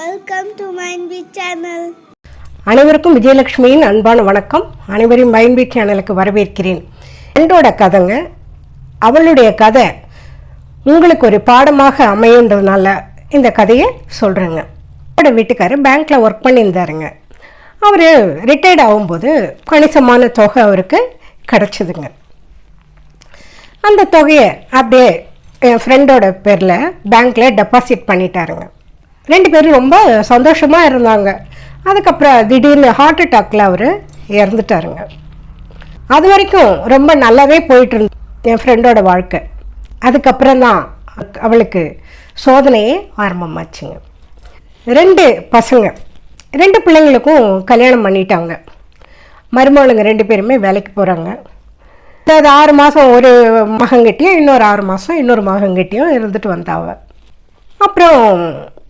Welcome to Mind Beat அனைவருக்கும் விஜயலட்சுமியின் அன்பான வணக்கம். அனைவரையும் மைன்பி சேனலுக்கு வரவேற்கிறேன். ஃப்ரெண்டோட கதைங்க அவளுடைய கதை உங்களுக்கு ஒரு பாடமாக அமையுன்றதுனால இந்த கதையை சொல்கிறேங்க அவரோட வீட்டுக்காரர் பேங்க்கில் ஒர்க் பண்ணியிருந்தாருங்க. அவர் ரிட்டையர்ட் ஆகும்போது கணிசமான தொகை அவருக்கு கிடச்சிதுங்க. அந்த தொகையை அப்படியே என் ஃப்ரெண்டோட பேரில் பேங்க்கில் டெபாசிட் பண்ணிட்டாருங்க. ரெண்டு பேரும் ரொம்ப சந்தோஷமாக இருந்தாங்க. அதுக்கப்புறம் திடீர்னு ஹார்ட் அட்டாக்ல அவர் இறந்துட்டாருங்க. அது வரைக்கும் ரொம்ப நல்லாவே போயிட்டு இருந்த என் ஃப்ரெண்டோட வாழ்க்கை. அதுக்கப்புறம் தான் அவளுக்கு சோதனையே ஆரம்பமாச்சுங்க. ரெண்டு பசங்க ரெண்டு பிள்ளைங்களுக்கும் கல்யாணம் பண்ணிட்டாங்க. மருமகளுங்க ரெண்டு பேருமே வேலைக்கு போகிறாங்க அதாவது ஆறு மாதம் ஒரு மகங்கிட்டையும் இன்னொரு ஆறு மாதம் இன்னொரு மகங்கிட்டையும் இருந்துட்டு வந்தாவ அப்புறம்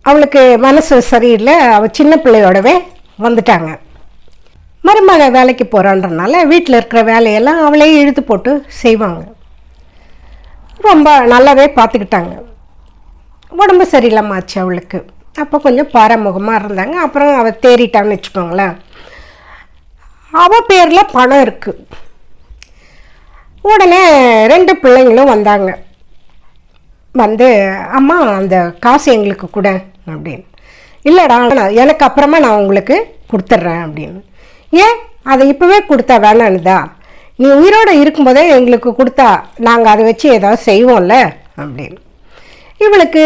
அவளுக்கு மனசு சரியில்லை. அவள் சின்ன பிள்ளையோடவே வந்துட்டாங்க. மருமக வேலைக்கு போகிறான்றனால வீட்டில் இருக்கிற வேலையெல்லாம் அவளே இழுத்து போட்டு செய்வாங்க. ரொம்ப நல்லாவே பார்த்துக்கிட்டாங்க. உடம்பு சரியில்லாமல் ஆச்சு அவளுக்கு. அப்போ கொஞ்சம் பாரமுகமாக இருந்தாங்க. அப்புறம் அவள் தேறிட்டான்னு வச்சுக்கோங்களேன். அவள் பேரில் பணம் இருக்குது உடனே ரெண்டு பிள்ளைங்களும் வந்தாங்க. வந்து அம்மா அந்த காசு எங்களுக்கு கூட. அப்படின்னு. இல்லைடா எனக்கு அப்புறமா நான் உங்களுக்கு கொடுத்துட்றேன் அப்படின்னு. ஏன்? அதை இப்போவே கொடுத்தா வேணான்னுதா நீ உயிரோடு இருக்கும்போதே எங்களுக்கு கொடுத்தா நாங்கள் அதை வச்சு ஏதாவது செய்வோம்ல அப்படின்னு. இவளுக்கு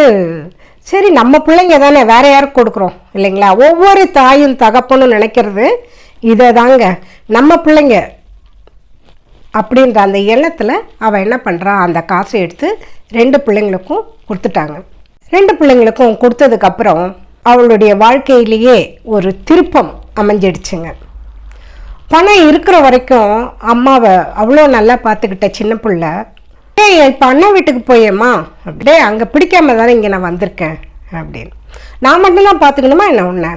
சரி நம்ம பிள்ளைங்க தானே வேற யாருக்கு கொடுக்குறோம் இல்லைங்களா? ஒவ்வொரு தாயும் தகப்பனும் நினைக்கிறது இதை தாங்க. நம்ம பிள்ளைங்க அப்படின்ற அந்த எண்ணத்தில் அவள் என்ன பண்ணுறா அந்த காசை எடுத்து ரெண்டு பிள்ளைங்களுக்கும் கொடுத்துட்டாங்க. ரெண்டு பிள்ளைங்களுக்கும் கொடுத்ததுக்கப்புறம் அவளுடைய வாழ்க்கையிலேயே ஒரு திருப்பம் அமைஞ்சிடுச்சுங்க. பணம் இருக்கிற வரைக்கும் அம்மாவை அவ்வளோ நல்லா பார்த்துக்கிட்ட சின்ன பிள்ளை ஏய் இப்போ அண்ணன் வீட்டுக்கு போயேம்மா? அப்படியே அங்கே பிடிக்காம தானே இங்கே நான் வந்திருக்கேன். அப்படின்னு. நான் மட்டும்தான் பார்த்துக்கணுமா என்ன உன்னை?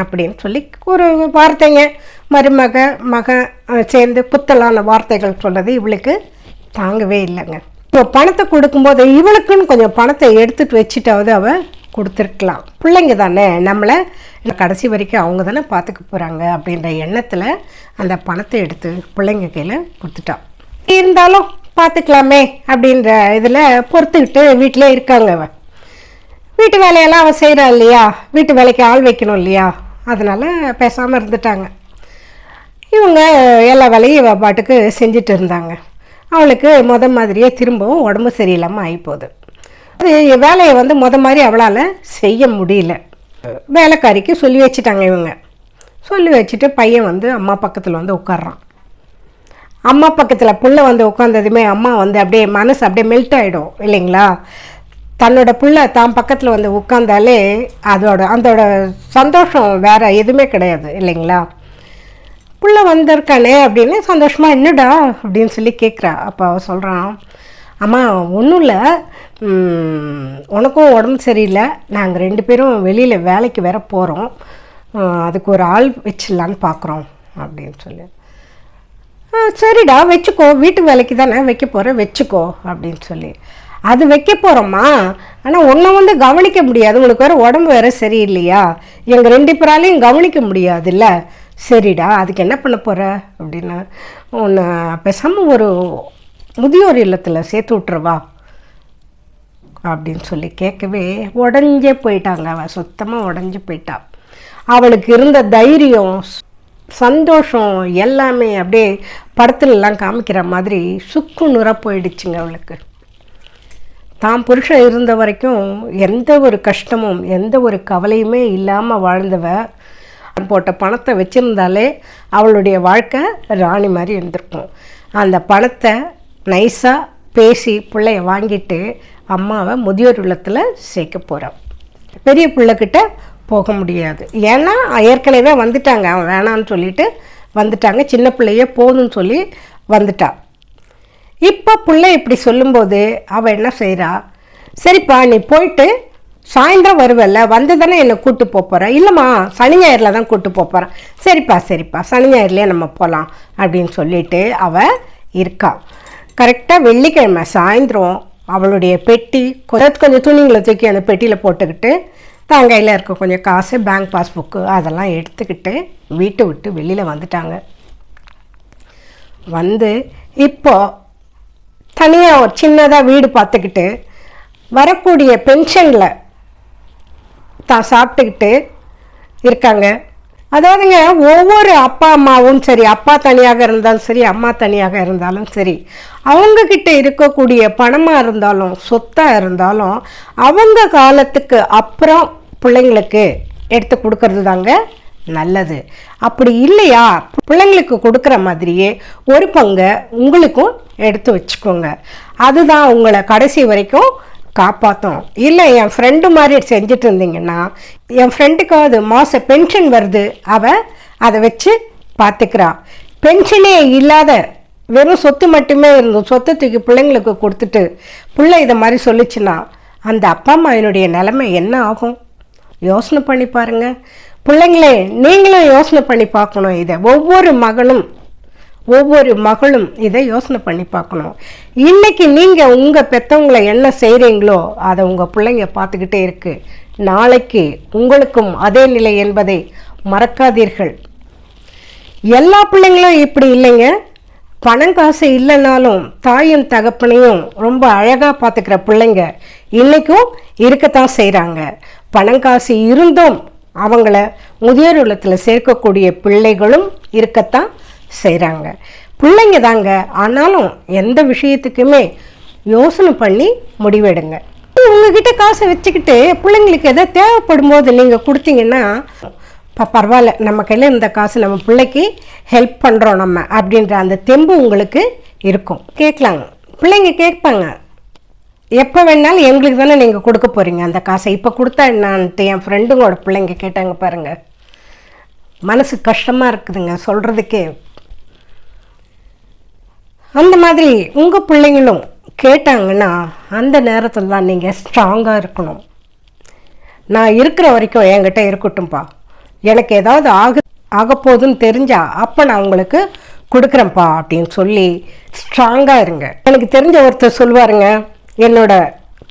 அப்படின்னு சொல்லி ஒரு வார்த்தைங்க. மருமக மகன் சேர்ந்து குத்தலான வார்த்தைகள் சொன்னது இவளுக்கு தாங்கவே இல்லைங்க. இப்போ பணத்தை கொடுக்கும்போது இவளுக்குன்னு கொஞ்சம் பணத்தை எடுத்துட்டு வச்சுட்டாவது அவள் கொடுத்துருக்கலாம். பிள்ளைங்க தானே நம்மளை கடைசி வரைக்கும் அவங்க தானே பார்த்துக்க போகிறாங்க அப்படின்ற எண்ணத்தில் அந்த பணத்தை எடுத்து பிள்ளைங்க கையில் கொடுத்துட்டான் இருந்தாலும் பார்த்துக்கலாமே அப்படின்ற இதில் பொறுத்துக்கிட்டு வீட்டிலே இருக்காங்க அவன் வீட்டு வேலையெல்லாம் அவள் செய்கிறா இல்லையா? வீட்டு வேலைக்கு ஆள் வைக்கணும் இல்லையா? அதனால் பேசாமல் இருந்துட்டாங்க. இவங்க எல்லா வேலையும் இவ பாட்டுக்கு செஞ்சுட்டு இருந்தாங்க. அவளுக்கு முத மாதிரியே திரும்பவும் உடம்பு சரியில்லாமல் ஆகிப்போகுது அது வேலையை வந்து முத மாதிரி அவளால் செய்ய முடியல. வேலைக்காரிக்கு சொல்லி வச்சுட்டாங்க இவங்க. சொல்லி வச்சுட்டு பையன் வந்து அம்மா பக்கத்தில் வந்து உட்கார்றான். அம்மா பக்கத்தில் புள்ள வந்து உட்காந்ததுமே அம்மா வந்து அப்படியே மனசு அப்படியே மெல்ட் ஆகிடும் இல்லைங்களா? தன்னோட புள்ள தான் பக்கத்தில் வந்து உட்காந்தாலே அதோட அதோட சந்தோஷம் வேறு எதுவுமே கிடையாது இல்லைங்களா? புள்ள வந்திருக்கானே அப்படின்னு சந்தோஷமாக என்னடா? அப்படின்னு சொல்லி கேட்குறா அப்போ அவள் சொல்கிறான் அம்மா ஒன்றும் இல்லை. உனக்கும் உடம்பு சரியில்லை. நாங்கள் ரெண்டு பேரும் வெளியில் வேலைக்கு வேற போகிறோம் அதுக்கு ஒரு ஆள் வச்சிடலான்னு பார்க்குறோம் அப்படின்னு சொல்லி. சரிடா வச்சுக்கோ. வீட்டு வேலைக்கு தானே வைக்க போகிறேன் வச்சுக்கோ அப்படின்னு சொல்லி. அது வைக்க போகிறோம்மா ஆனால் ஒன்றை வந்து கவனிக்க முடியாது. உங்களுக்கு வேறு உடம்பு வேறு சரியில்லையா? எங்கள் ரெண்டு பேராலையும் கவனிக்க முடியாதுல்ல. சரிடா அதுக்கு என்ன பண்ண போகிற அப்படின்னா உன்னை பேசாமல் ஒரு முதியோர் இல்லத்தில் சேர்த்து விட்றவா அப்படின்னு சொல்லி கேட்கவே உடஞ்சே போயிட்டாங்க. அவள் சுத்தமாக உடஞ்சி போயிட்டா. அவளுக்கு இருந்த தைரியம் சந்தோஷம் எல்லாமே அப்படியே படத்துலலாம் காமிக்கிற மாதிரி சுக்கு நுற போயிடுச்சுங்க அவளுக்கு. தான் புருஷன் இருந்த வரைக்கும் எந்த ஒரு கஷ்டமும் எந்த ஒரு கவலையுமே இல்லாமல் வாழ்ந்தவ போட்ட பணத்தை வச்சுருந்தாலே அவளுடைய வாழ்க்கை ராணி மாதிரி இருந்திருக்கும். அந்த பணத்தை நைஸாக பேசி பிள்ளைய வாங்கிட்டு அம்மாவை முதியோர் இல்லத்தில் சேர்க்க போகிறான் பெரிய பிள்ளைக்கிட்ட போக முடியாது. ஏன்னா ஏற்கனவே வந்துட்டாங்க. அவன் வேணான்னு சொல்லிட்டு வந்துட்டாங்க. சின்ன பிள்ளையே போதும்னு சொல்லி வந்துட்டான் இப்போ பிள்ளை இப்படி சொல்லும்போது அவள் என்ன செய்கிறா சரிப்பா நீ போயிட்டு சாயந்தரம் வருவல்ல வந்து தானே என்னை கூட்டு போகிறேன் இல்லைம்மா சனி ஞாயிறில் தான் கூட்டு போகிறேன் சரிப்பா சரிப்பா சனி ஞாயிறுலேயே நம்ம போகலாம் அப்படின்னு சொல்லிட்டு அவள் இருக்கா. கரெக்டாக வெள்ளிக்கிழமை சாயந்தரம் அவளுடைய பெட்டி கொஞ்சம் கொஞ்சம் துணிங்களை தூக்கி அந்த பெட்டியில் போட்டுக்கிட்டு தான் கையில் இருக்க கொஞ்சம் காசு பேங்க் பாஸ்புக்கு அதெல்லாம் எடுத்துக்கிட்டு வீட்டை விட்டு வெளியில் வந்துட்டாங்க. வந்து இப்போ தனியாக ஒரு சின்னதாக வீடு பார்த்துக்கிட்டு வரக்கூடிய பென்ஷனில் தான் சாப்பிட்டுக்கிட்டு இருக்காங்க. அதாவதுங்க ஒவ்வொரு அப்பா அம்மாவும் சரி அப்பா தனியாக இருந்தாலும் சரி அம்மா தனியாக இருந்தாலும் சரி அவங்கக்கிட்ட இருக்கக்கூடிய பணமாக இருந்தாலும் சொத்தாக இருந்தாலும் அவங்க காலத்துக்கு அப்புறம் பிள்ளைங்களுக்கு எடுத்து கொடுக்கறது தாங்க நல்லது. அப்படி இல்லையா? பிள்ளைங்களுக்கு கொடுக்குற மாதிரியே ஒரு பங்கை உங்களுக்கும் எடுத்து வச்சுக்கோங்க. அதுதான் உங்களை கடைசி வரைக்கும் காப்பாற்றும் இல்லை என் ஃப்ரெண்டு மாதிரி செஞ்சுட்டு இருந்தீங்கன்னா என் ஃப்ரெண்டுக்காவது மாத பென்ஷன் வருது அவள் அதை வச்சு பார்த்துக்கிறான் பென்ஷனே இல்லாத வெறும் சொத்து மட்டுமே இருந்தும் சொத்தை தூக்கி பிள்ளைங்களுக்கு கொடுத்துட்டு பிள்ளை இதை மாதிரி சொல்லிச்சுன்னா அந்த அப்பா அம்மா என்னுடைய நிலைமை என்ன ஆகும்? யோசனை பண்ணி பாருங்கள் பிள்ளைங்களே நீங்களும் யோசனை பண்ணி பார்க்கணும். இதை ஒவ்வொரு மகனும் ஒவ்வொரு மகளும் இதை யோசனை பண்ணி பார்க்கணும். இன்னைக்கு நீங்கள் உங்கள் பெற்றவங்களை என்ன செய்கிறீங்களோ அதை உங்கள் பிள்ளைங்க பார்த்துக்கிட்டே இருக்கு. நாளைக்கு உங்களுக்கும் அதே நிலை என்பதை மறக்காதீர்கள். எல்லா பிள்ளைங்களும் இப்படி இல்லைங்க. பணம் காசு இல்லைனாலும் தாயும் தகப்பனையும் ரொம்ப அழகாக பார்த்துக்கிற பிள்ளைங்க இன்றைக்கும் இருக்கத்தான் செய்கிறாங்க பணம் காசு இருந்தும் அவங்கள முதியோர் இல்லத்தில் சேர்க்கக்கூடிய பிள்ளைகளும் இருக்கத்தான் செய்கிறாங்க பிள்ளைங்க தாங்க. ஆனாலும் எந்த விஷயத்துக்குமே யோசனை பண்ணி முடிவெடுங்க. உங்ககிட்ட காசை வச்சுக்கிட்டு பிள்ளைங்களுக்கு எதோ தேவைப்படும் போது நீங்கள் கொடுத்தீங்கன்னா பரவாயில்ல. நம்ம கையில் இந்த காசு நம்ம பிள்ளைக்கு ஹெல்ப் பண்ணுறோம் நம்ம அப்படின்ற அந்த தெம்பு உங்களுக்கு இருக்கும். கேட்கலாங்க. பிள்ளைங்க கேட்பாங்க. எப்போ வேணாலும் எங்களுக்கு தானே நீங்கள் கொடுக்க போகிறீங்க அந்த காசை. இப்போ கொடுத்தா என்னான்ட்டு என் ஃப்ரெண்டுங்களோட பிள்ளைங்க கேட்டாங்க பாருங்கள் மனசு கஷ்டமாக இருக்குதுங்க சொல்கிறதுக்கே அந்த மாதிரி உங்கள் பிள்ளைங்களும் கேட்டாங்கன்னா அந்த நேரத்தில் தான் நீங்கள் ஸ்ட்ராங்காக இருக்கணும். நான் இருக்கிற வரைக்கும் என்கிட்ட இருக்கட்டும்ப்பா எனக்கு ஏதாவது ஆக ஆகப்போகுதுன்னு தெரிஞ்சா அப்போ நான் உங்களுக்கு கொடுக்குறேன்ப்பா அப்படின்னு சொல்லி ஸ்ட்ராங்காக இருங்க. எனக்கு தெரிஞ்ச ஒருத்தர் சொல்லுவாருங்க என்னோட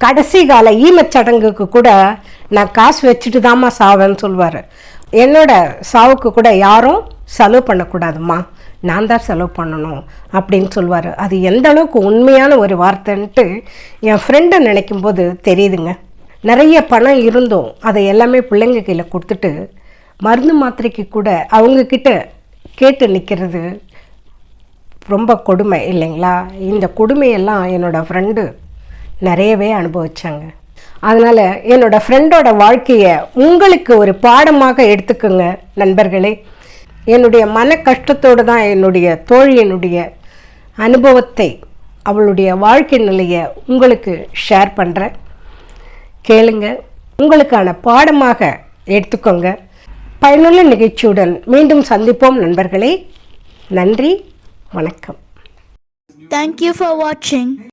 கடைசி கால ஈமச்சடங்குக்கு கூட நான் காசு வச்சுட்டு தாம்மா சாவேன்னு சொல்லுவார் என்னோட சாவுக்கு கூட யாரும் செலவு பண்ணக்கூடாதும்மா. நான் தான் செலவு பண்ணணும் அப்படின்னு சொல்லுவார் அது எந்த அளவுக்கு உண்மையான ஒரு வார்த்தைன்ட்டு என் ஃப்ரெண்டை நினைக்கும் போது தெரியுதுங்க. நிறைய பணம் இருந்தும் அதை எல்லாமே பிள்ளைங்க கையில் கொடுத்துட்டு மருந்து மாத்திரைக்கு கூட அவங்கக்கிட்ட கேட்டு நிற்கிறது ரொம்ப கொடுமை இல்லைங்களா? இந்த கொடுமையெல்லாம் என்னோடய ஃப்ரெண்டு நிறையவே அனுபவிச்சாங்க. அதனால் என்னோடய ஃப்ரெண்டோட வாழ்க்கையை உங்களுக்கு ஒரு பாடமாக எடுத்துக்கோங்க நண்பர்களே. என்னுடைய மன கஷ்டத்தோடு தான் என்னுடைய தோழியனுடைய அனுபவத்தை அவளுடைய வாழ்க்கை நிலையை உங்களுக்கு ஷேர் பண்ணுறேன் கேளுங்க. உங்களுக்கான பாடமாக எடுத்துக்கோங்க. பயனுள்ள நிகழ்ச்சியுடன் மீண்டும் சந்திப்போம் நண்பர்களே. நன்றி. வணக்கம். தேங்க்யூ ஃபார் வாட்சிங்.